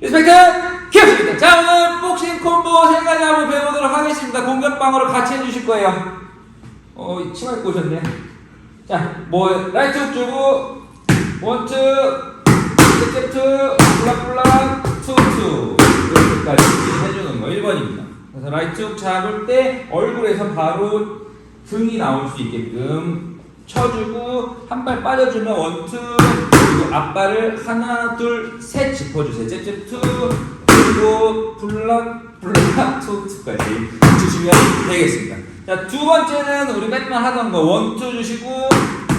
리스펙트 캡입니다. 자 오늘 복싱 콤보 세 가지 한번 배워보도록 하겠습니다. 공격방어를 같이 해주실 거예요. 어 치마 입고 오셨네. 자뭐 라이트 훅 주고 원투 스텝 블락블락 투투 이렇게까지 해주는 거 1번입니다. 그래서 라이트 훅 잡을 때 얼굴에서 바로 등이 나올 수 있게끔 쳐주고 한 발 빠져주면 원투 앞발을 하나 둘 셋 짚어주세요. 잽잽 투 그리고 블락 블락 투투까지 주시면 되겠습니다. 자두 번째는 우리 맨날 하던 거 원투 주시고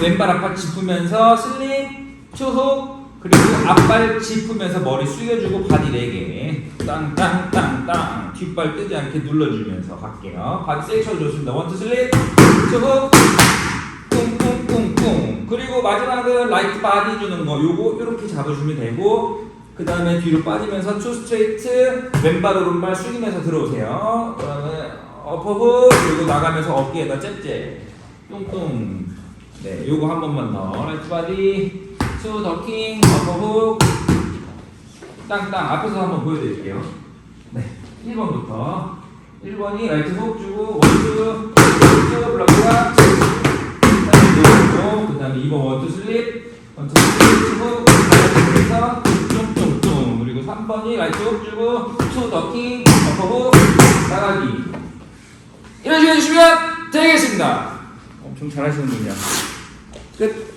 왼발 앞발 짚으면서 슬립 투훅 그리고 앞발 짚으면서 머리 숙여주고 바디 4개. 땅땅땅땅. 뒷발 뜨지 않게 눌러주면서 갈게요. 바디 세게 쳐줬습니다. 원투 슬립 투훅 마지막은 라이트 바디 주는 거. 요거 이렇게 잡으시면 되고 그 다음에 뒤로 빠지면서 투 스트레이트 왼발 오른발 숙이면서 들어오세요. 그 다음에 어퍼훅 그리고 나가면서 어깨에다 잽잽. 뚱뚱 네 요거 한 번만 더. 라이트 바디 투 더킹 어퍼훅 땅땅. 앞에서 한번 보여드릴게요. 네 1번부터. 1번이 라이트 훅 주고 원투 투 2번 원투 슬립. 원투 슬립 주고 그래서 뚱뚱뚱 그리고 3번이 라이트 훅 주고 투 더킹 훅 나가기. 이런 식으로 해주시면 되겠습니다. 엄청 잘하시는군요 끝